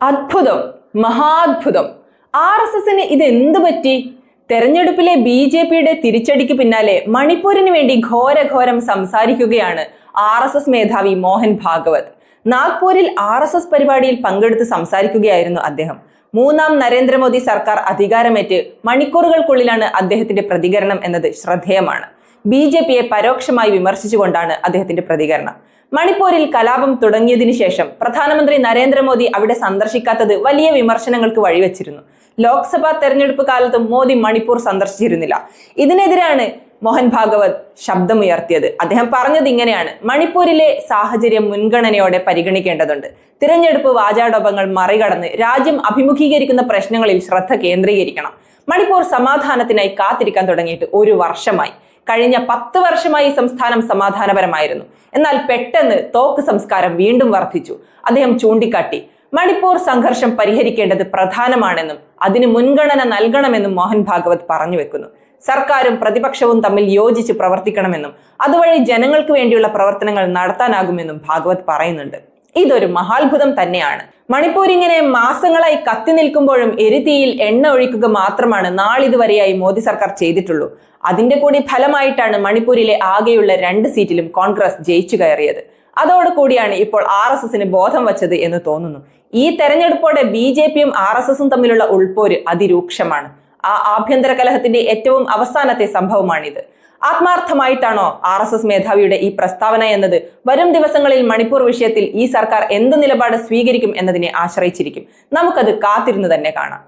അത്ഭുതം മഹാത്ഭുതം. R S എസിന് ഇത് എന്ത് പറ്റി? തെരഞ്ഞെടുപ്പിലെ ബി ജെ പിയുടെ തിരിച്ചടിക്ക് പിന്നാലെ മണിപ്പൂരിന് വേണ്ടി ഘോരഘോരം സംസാരിക്കുകയാണ് ആർ എസ് എസ് മേധാവി മോഹൻ ഭാഗവത്. നാഗ്പൂരിൽ ആർ എസ് എസ് പരിപാടിയിൽ പങ്കെടുത്ത് സംസാരിക്കുകയായിരുന്നു അദ്ദേഹം. മൂന്നാം നരേന്ദ്രമോദി സർക്കാർ അധികാരമേറ്റ് മണിക്കൂറുകൾക്കുള്ളിലാണ് അദ്ദേഹത്തിന്റെ പ്രതികരണം എന്നത് ശ്രദ്ധേയമാണ്. ബി ജെ പിയെ പരോക്ഷമായി വിമർശിച്ചുകൊണ്ടാണ് അദ്ദേഹത്തിന്റെ പ്രതികരണം. മണിപ്പൂരിൽ കലാപം തുടങ്ങിയതിനു ശേഷം പ്രധാനമന്ത്രി നരേന്ദ്രമോദി അവിടെ സന്ദർശിക്കാത്തത് വലിയ വിമർശനങ്ങൾക്ക് വഴിവെച്ചിരുന്നു. ലോക്സഭാ തെരഞ്ഞെടുപ്പ് കാലത്തും മോദി മണിപ്പൂർ സന്ദർശിച്ചിരുന്നില്ല. ഇതിനെതിരാണ് മോഹൻ ഭാഗവത് ശബ്ദമുയർത്തിയത്. അദ്ദേഹം പറഞ്ഞത് ഇങ്ങനെയാണ്. മണിപ്പൂരിലെ സാഹചര്യം മുൻഗണനയോടെ പരിഗണിക്കേണ്ടതുണ്ട്. തിരഞ്ഞെടുപ്പ് വാചാടോപങ്ങൾ മറികടന്ന് രാജ്യം അഭിമുഖീകരിക്കുന്ന പ്രശ്നങ്ങളിൽ ശ്രദ്ധ കേന്ദ്രീകരിക്കണം. മണിപ്പൂർ സമാധാനത്തിനായി കാത്തിരിക്കാൻ തുടങ്ങിയിട്ട് ഒരു വർഷമായി. കഴിഞ്ഞ പത്ത് വർഷമായി സംസ്ഥാനം സമാധാനപരമായിരുന്നു. എന്നാൽ പെട്ടെന്ന് തോക്ക് സംസ്കാരം വീണ്ടും വർദ്ധിച്ചു. അദ്ദേഹം ചൂണ്ടിക്കാട്ടി മണിപ്പൂർ സംഘർഷം പരിഹരിക്കേണ്ടത് പ്രധാനമാണെന്നും അതിന് മുൻഗണന നൽകണമെന്നും മോഹൻ ഭാഗവത് പറഞ്ഞു വെക്കുന്നു. സർക്കാരും പ്രതിപക്ഷവും തമ്മിൽ യോജിച്ച് പ്രവർത്തിക്കണമെന്നും അതുവഴി ജനങ്ങൾക്ക് വേണ്ടിയുള്ള പ്രവർത്തനങ്ങൾ നടത്താനാകുമെന്നും ഭാഗവത് പറയുന്നുണ്ട്. ഇതൊരു മഹാത്ഭുതം തന്നെയാണ്. മണിപ്പൂർ ഇങ്ങനെ മാസങ്ങളായി കത്തി നിൽക്കുമ്പോഴും എരുതിയിൽ എണ്ണ ഒഴിക്കുക മാത്രമാണ് നാളിതുവരെയായി മോദി സർക്കാർ ചെയ്തിട്ടുള്ളൂ. അതിന്റെ കൂടി ഫലമായിട്ടാണ് മണിപ്പൂരിലെ ആകെയുള്ള രണ്ട് സീറ്റിലും കോൺഗ്രസ് ജയിച്ചു കയറിയത്. അതോടുകൂടിയാണ് ഇപ്പോൾ ആർ എസ് എസിന് ബോധം വച്ചത് എന്ന് തോന്നുന്നു. ഈ തെരഞ്ഞെടുപ്പോടെ ബി ജെ പിയും ആർ എസ് എസും തമ്മിലുള്ള ഉൾപോര് അതിരൂക്ഷമാണ്. ആ ആഭ്യന്തര കലഹത്തിന്റെ ഏറ്റവും അവസാനത്തെ സംഭവമാണിത്. ആത്മാർത്ഥമായിട്ടാണോ ആർ എസ് എസ് മേധാവിയുടെ ഈ പ്രസ്താവന എന്നത്? വരും ദിവസങ്ങളിൽ മണിപ്പൂർ വിഷയത്തിൽ ഈ സർക്കാർ എന്ത് നിലപാട് സ്വീകരിക്കും എന്നതിനെ ആശ്രയിച്ചിരിക്കും. നമുക്കത് കാത്തിരുന്ന് തന്നെ കാണാം.